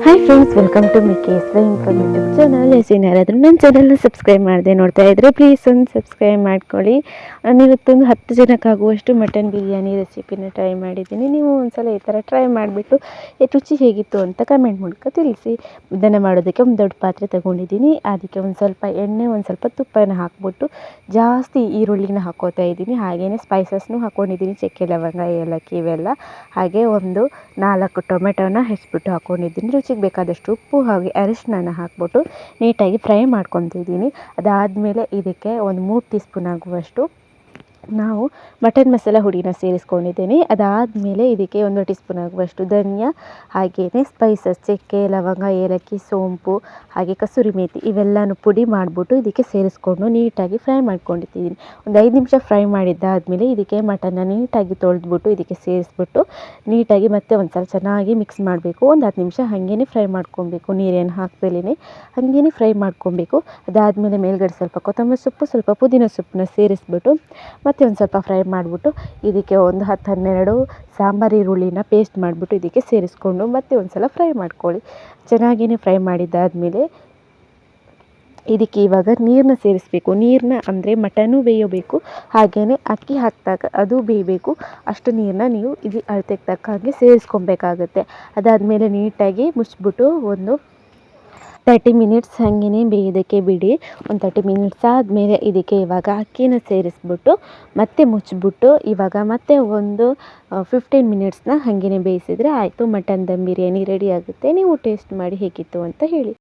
Hi friends welcome to ಮಿಕೇಸ್ informative channel ಎಸ್ ಯಾರಾದರೂ ನನ್ನ ಚಾನಲ್ನ ಸಬ್ಸ್ಕ್ರೈಬ್ ಮಾಡದೆ ನೋಡ್ತಾ ಇದ್ದರೆ ಪ್ಲೀಸ್ ಒಂದು ಸಬ್ಸ್ಕ್ರೈಬ್ ಮಾಡ್ಕೊಳ್ಳಿ. ನಾನು ಇವತ್ತೊಂದು ಹತ್ತು ಜನಕ್ಕಾಗುವಷ್ಟು ಮಟನ್ ಬಿರಿಯಾನಿ ರೆಸಿಪಿನ ಟ್ರೈ ಮಾಡಿದ್ದೀನಿ. ನೀವು ಒಂದ್ಸಲ ಈ ಥರ ಟ್ರೈ ಮಾಡಿಬಿಟ್ಟು ರುಚಿ ಹೇಗಿತ್ತು ಅಂತ ಕಮೆಂಟ್ ಮೂಲಕ ತಿಳಿಸಿ. ಇದನ್ನು ಮಾಡೋದಕ್ಕೆ ಒಂದು ದೊಡ್ಡ ಪಾತ್ರೆ ತಗೊಂಡಿದ್ದೀನಿ. ಅದಕ್ಕೆ ಒಂದು ಸ್ವಲ್ಪ ಎಣ್ಣೆ, ಒಂದು ಸ್ವಲ್ಪ ತುಪ್ಪನ ಹಾಕ್ಬಿಟ್ಟು ಜಾಸ್ತಿ ಈರುಳ್ಳಿನ ಹಾಕೋತಾ ಇದ್ದೀನಿ. ಹಾಗೆಯೇ ಸ್ಪೈಸಸ್ನು ಹಾಕ್ಕೊಂಡಿದ್ದೀನಿ ಚಕ್ಕೆ, ಲವಂಗ, ಏಲಕ್ಕಿ ಇವೆಲ್ಲ. ಹಾಗೆ ಒಂದು ನಾಲ್ಕು ಟೊಮೆಟೊನ ಹೆಚ್ಚಿಬಿಟ್ಟು ಹಾಕ್ಕೊಂಡಿದ್ದೀನಿ ರುಚಿಗೆ ಬೇಕಾದಷ್ಟು ಉಪ್ಪು ಹಾಗೆ ಅರಿಶಿನ ಹಾಕಿಬಿಟ್ಟು ನೀಟಾಗಿ ಫ್ರೈ ಮಾಡ್ಕೊತಿದ್ದೀನಿ. ಅದಾದಮೇಲೆ ಇದಕ್ಕೆ ಒಂದು ಮೂರು ಟೀ ಸ್ಪೂನ್ ಆಗುವಷ್ಟು ನಾವು ಮಟನ್ ಮಸಾಲ ಹುಡಿನ ಸೇರಿಸ್ಕೊಂಡಿದ್ದೀನಿ. ಅದಾದಮೇಲೆ ಇದಕ್ಕೆ ಒಂದು ಟೀ ಸ್ಪೂನ್ ಆಗುವಷ್ಟು ಧನಿಯಾ ಹಾಗೆಯೇ ಸ್ಪೈಸಸ್ ಚಕ್ಕೆ, ಲವಂಗ, ಏಲಕ್ಕಿ, ಸೋಂಪು, ಹಾಗೆ ಕಸೂರಿ ಮೇಥಿ ಇವೆಲ್ಲನೂ ಪುಡಿ ಮಾಡಿಬಿಟ್ಟು ಇದಕ್ಕೆ ಸೇರಿಸ್ಕೊಂಡು ನೀಟಾಗಿ ಫ್ರೈ ಮಾಡ್ಕೊಂಡಿದ್ದೀನಿ. ಒಂದು ಐದು ನಿಮಿಷ ಫ್ರೈ ಮಾಡಿದ್ದಾದಮೇಲೆ ಇದಕ್ಕೆ ಮಟನ್ನ ನೀಟಾಗಿ ತೊಳೆದ್ಬಿಟ್ಟು ಇದಕ್ಕೆ ಸೇರಿಸ್ಬಿಟ್ಟು ನೀಟಾಗಿ ಮತ್ತೆ ಒಂದು ಸಲ ಚೆನ್ನಾಗಿ ಮಿಕ್ಸ್ ಮಾಡಬೇಕು. ಒಂದು ಹತ್ತು ನಿಮಿಷ ಹಾಗೇ ಫ್ರೈ ಮಾಡ್ಕೊಬೇಕು. ನೀರೇನು ಹಾಕ್ದಲೇ ಹಾಗೇ ಫ್ರೈ ಮಾಡ್ಕೊಬೇಕು. ಅದಾದಮೇಲೆ ಮೇಲ್ಗಡೆ ಸ್ವಲ್ಪ ಕೊತ್ತಂಬರಿ ಸೊಪ್ಪು, ಸ್ವಲ್ಪ ಪುದೀನ ಸೊಪ್ಪನ್ನ ಸೇರಿಸ್ಬಿಟ್ಟು ಮತ್ತು ಒಂದು ಸ್ವಲ್ಪ ಫ್ರೈ ಮಾಡಿಬಿಟ್ಟು ಇದಕ್ಕೆ ಒಂದು ಹತ್ತು ಹನ್ನೆರಡು ಸಾಂಬಾರು ಈರುಳ್ಳಿನ ಪೇಸ್ಟ್ ಮಾಡಿಬಿಟ್ಟು ಇದಕ್ಕೆ ಸೇರಿಸ್ಕೊಂಡು ಮತ್ತೆ ಒಂದು ಸಲ ಫ್ರೈ ಮಾಡ್ಕೊಳ್ಳಿ. ಚೆನ್ನಾಗಿಯೇ ಫ್ರೈ ಮಾಡಿದ್ದಾದಮೇಲೆ ಇದಕ್ಕೆ ಇವಾಗ ನೀರನ್ನ ಸೇರಿಸಬೇಕು. ನೀರನ್ನ ಅಂದರೆ ಮಟನು ಬೇಯಬೇಕು ಹಾಗೆಯೇ ಅಕ್ಕಿ ಹಾಕಿದಾಗ ಅದು ಬೇಯಬೇಕು. ಅಷ್ಟು ನೀರನ್ನ ನೀವು ಇಲ್ಲಿ ಅಳತೆಗೆ ತಕ್ಕ ಹಾಗೆ ಸೇರಿಸ್ಕೊಬೇಕಾಗತ್ತೆ. ಅದಾದಮೇಲೆ ನೀಟಾಗಿ ಮುಚ್ಚಿಬಿಟ್ಟು ಒಂದು ತರ್ಟಿ ಮಿನಿಟ್ಸ್ ಹಾಗೇ ಬೇಯೋದಕ್ಕೆ ಬಿಡಿ. ಒಂದು ತರ್ಟಿ ಮಿನಿಟ್ಸ್ ಆದಮೇಲೆ ಇದಕ್ಕೆ ಇವಾಗ ಅಕ್ಕಿನ ಸೇರಿಸ್ಬಿಟ್ಟು ಮತ್ತೆ ಮುಚ್ಚಿಬಿಟ್ಟು ಇವಾಗ ಮತ್ತೆ ಒಂದು ಫಿಫ್ಟೀನ್ ಮಿನಿಟ್ಸ್ನ ಹಾಗೇ ಬೇಯಿಸಿದರೆ ಆಯಿತು. ಮಟನ್ ದಮ್ ಬಿರಿಯಾನಿ ರೆಡಿ ಆಗುತ್ತೆ. ನೀವು ಟೇಸ್ಟ್ ಮಾಡಿ ಹೇಗಿತ್ತು ಅಂತ ಹೇಳಿ.